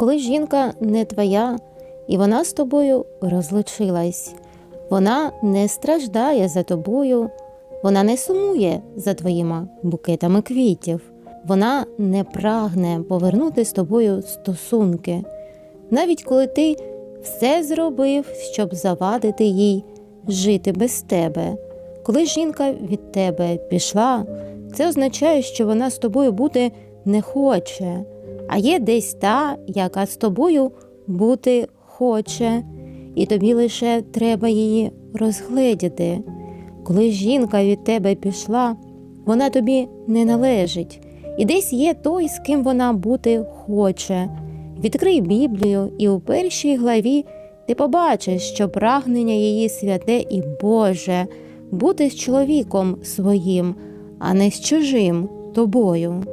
Коли жінка не твоя, і вона з тобою розлучилась, вона не страждає за тобою, вона не сумує за твоїми букетами квітів, вона не прагне повернути з тобою стосунки, навіть коли ти все зробив, щоб завадити їй жити без тебе. Коли жінка від тебе пішла, це означає, що вона з тобою бути не хоче, а є десь та, яка з тобою бути хоче, і тобі лише треба її розгледіти. Коли жінка від тебе пішла, вона тобі не належить, і десь є той, з ким вона бути хоче. Відкрий Біблію, і у першій главі ти побачиш, що прагнення її святе і Боже бути з чоловіком своїм, а не з чужим тобою.